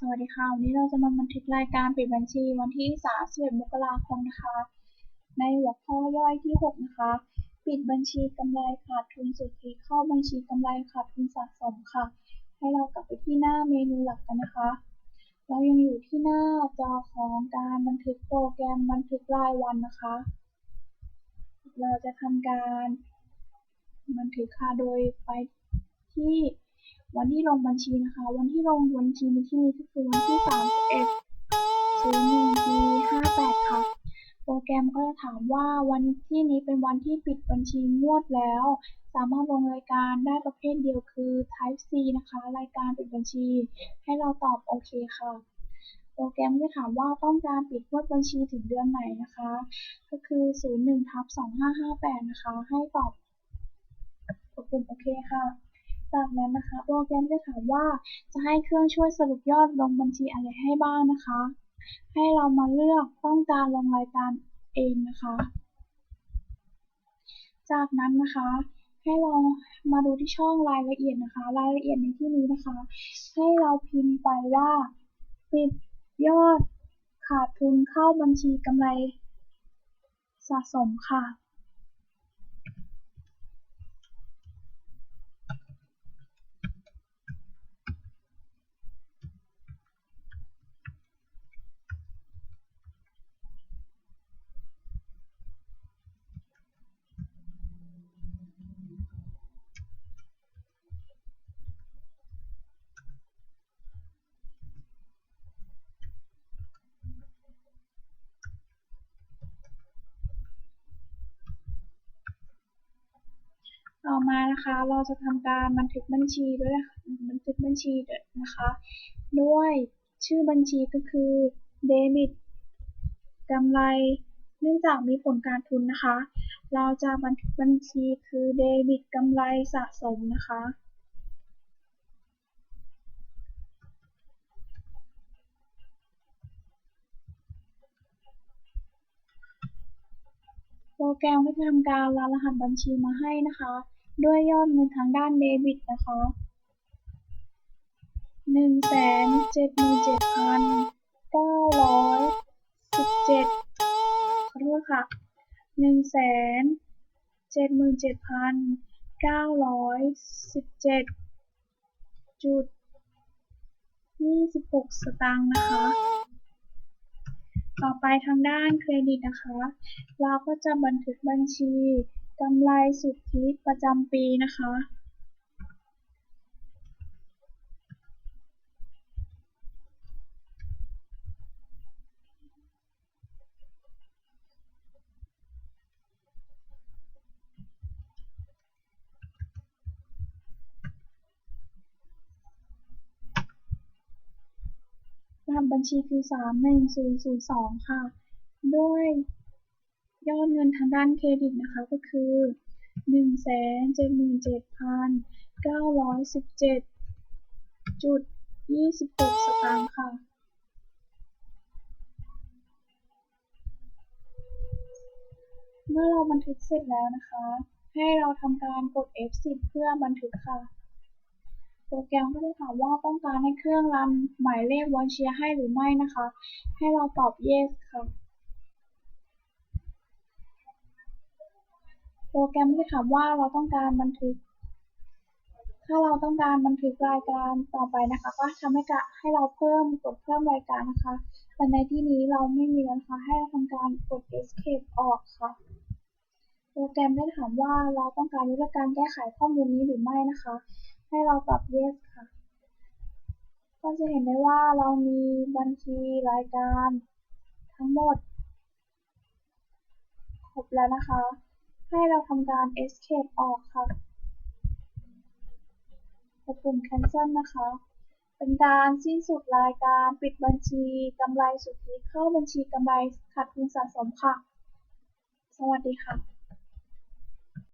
สวัสดีค่ะ วันนี้เราจะมาบันทึกรายการปิดบัญชีวันที่ 31 มกราคมนะคะ ในหัวข้อย่อยที่ 6 นะคะ ปิดบัญชีกำไรขาดทุนสุทธิเข้าบัญชีกำไรขาดทุนสะสมค่ะ ให้เรากลับไปที่หน้าเมนูหลักกันนะคะ เรายังอยู่ที่หน้าจอของการบันทึกโปรแกรมบันทึกรายวันนะคะ เราจะทำการบันทึกค่ะโดยไปที่ วันที่ลงบัญชีนะคะ วันที่ลงบัญชีในที่นี้ก็คือวันที่31 01ปี58ค่ะ โปรแกรมก็จะถามว่าวันที่นี้เป็นวันที่ปิดบัญชีงวดแล้ว สามารถลงรายการได้ประเภทเดียวคือ type C นะคะ รายการปิดบัญชี ให้เราตอบโอเคค่ะโปรแกรมจะถามว่าต้องการปิดงวดบัญชีถึงเดือนไหนนะคะ ก็คือ 01ทับ2558 นะคะ ให้ตอบกดปุ่มโอเคค่ะ จากนั้นนะคะ โปรแกรมจะถามว่าจะให้เครื่องช่วยสรุปยอดลงบัญชีอะไรให้บ้างนะคะ ให้เรามาเลือกต้องการลงรายการเองนะคะ จากนั้นนะคะให้เรามาดูที่ช่องรายละเอียดนะคะ รายละเอียดในที่นี้นะคะ ให้เราพิมพ์ไปว่า ปิดยอดขาดทุนเข้าบัญชีกำไรสะสมค่ะ ต่อมานะคะเราจะทำการบันทึกบัญชีด้วยนะคะบันทึกบัญชีนะคะ ด้วยชื่อบัญชีก็คือเดบิตกำไร เนื่องจากมีผลการทุนนะคะ เราจะบันทึกบัญชีคือเดบิตกำไรสะสมนะคะโปรแกรมก็จะทำการรันรหัสบัญชีมาให้นะคะ ด้วยยอดเงินทางด้านเดบิตนะคะหนึ่งแสนเจ็ดหมื่นเจ็ดพันเก้าร้อยสิบเจ็ดขอโทษค่ะหนึ่งแสนเจ็ดหมื่นเจ็ดพันเก้าร้อยสิบเจ็ดจุดยี่สิบหกสตางค์นะคะ ต่อไปทางด้านเครดิตนะคะ เราก็จะบันทึกบัญชี กำไรสุทธิประจำปีนะคะ รหัสบัญชีคือ 31002 ค่ะ ด้วย ยอดเงินทางด้านเครดิตนะคะก็คือ 177,917 จุด26สตางค์ค่ะ เมื่อเราบันทึกเสร็จแล้วนะคะ ให้เราทำการกด F10 เพื่อบันทึกค่ะ โปรแกรมก็จะถามว่าต้องการให้เครื่องรันหมายเลขวอนเชียร์ให้หรือไม่นะคะ ให้เราตอบ yes ค่ะ โปรแกรมก็จะถามว่าเราต้องการบันทึก ถ้าเราต้องการบันทึกรายการต่อไปนะคะ ก็ทำให้กะให้เราเพิ่มกดเพิ่มรายการนะคะ แต่ในที่นี้เราไม่มีนะคะ ให้เราทำการกด escape ออกค่ะ โปรแกรมได้ถามว่าเราต้องการรู้การแก้ไขข้อมูลนี้หรือไม่นะคะ ให้เราตอบ yes ค่ะ ก็จะเห็นได้ว่าเรามีบัญชีรายการทั้งหมดครบแล้วนะคะ ให้เราทำการ escape ออกค่ะกดปุ่ม cancel นะคะ เป็นการสิ้นสุดรายการปิดบัญชีกำไรสุทธิเข้าบัญชีกำไรขาดทุนสะสมค่ะ สวัสดีค่ะ